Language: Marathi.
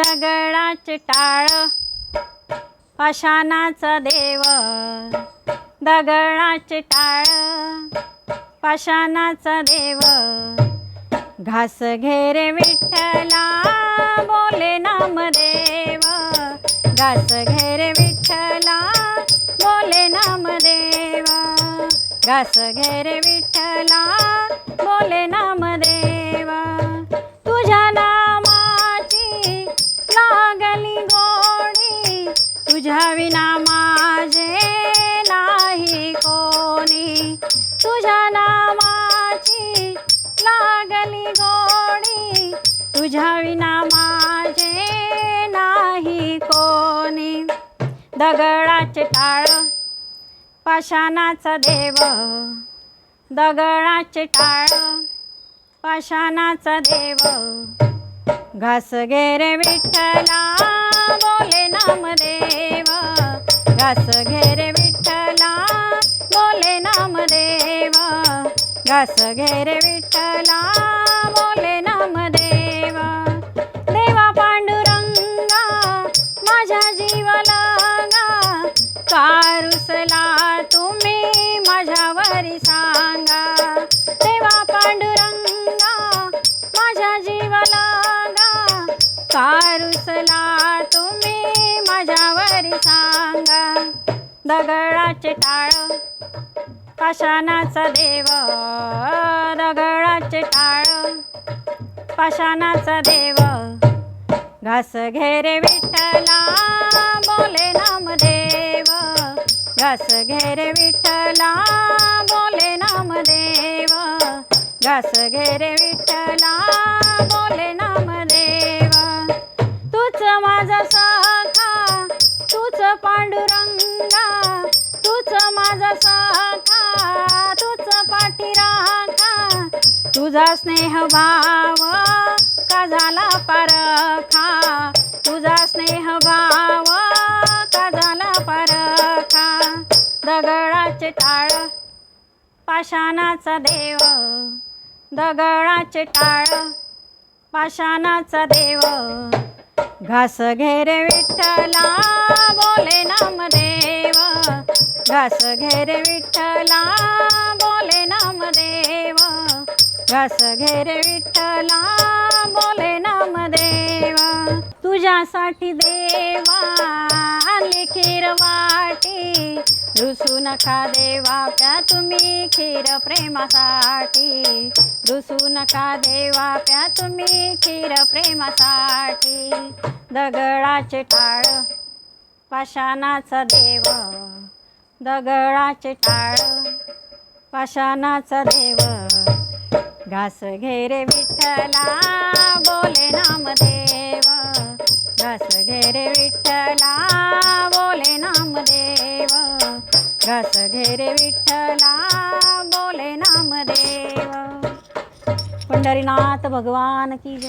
दगडाचे टाळ पाषाणाचा देव. दगडाचे टाळ पाषाणाचा देव. घास घेरे विठ्ठला बोले नामदेव घास घेरे विठ्ठला बोले नामदेव घास घेरे विठ्ठला बोले नामदेव तुझ्या विना माझे नाही कोणी. तुझ्या नामाची लागली गोडी. तुझ्या विना माझे नाही कोणी. दगडाचे टाळ पाषाणाचा देव. दगडाचे टाळ पाषाणाचा देव. घास घेरे विठ्ठला बोले नामदेव. घास घेरे विठ्ठला बोले नाम देवा घास घेरे विठ्ठला बोले नाम देवा देवा पांडुरंगा माझ्या जीवाला कारुसला तुम्ही माझ्यावरी सांगा. देवा पांडुरंगा माझ्या जीवाला कारुसला दगडाचे टाळ पाषाणाचा देव. दगडाचे टाळ पाषाणाचा देव. घास घेरे विठ्ठला बोले नामदेव. घास घेरे विठ्ठला बोले नामदेव. घास घेरे विठ्ठला बोले नामदेव. तूच माझा सखा तूच पांडुरंगा. सखा तूच पाठीराखा तुझा स्नेह भाव का झाला परखा? तुझा स्नेह भाव का झाला परखा? दगडाचे टाळ पाषाणाचा देव. दगडाचे टाळ पाषाणाचा देव. घास घेरे विठ्ठला बोले नामदेव. घास घेरे विठ्ठला बोले नामदेव घास घेरे विठ्ठला बोले नामदेव तुझ्यासाठी देवा आणली खीर वाटी. रुसू नका देवा प्या तुम्ही खीर प्रेमासाठी. रुसू नका देवा प्या तुम्ही खीर प्रेमासाठी. दगडाचे टाळ पाषाणाचा देव. दगडाचे टाळ पाषाणाचा देव. घास घेरे विठ्ठला बोले नामदेव. घास घेरे विठ्ठला बोले नामदेव. घास घेरे विठ्ठला बोले नामदेव. पंढरीनाथ भगवान की जय.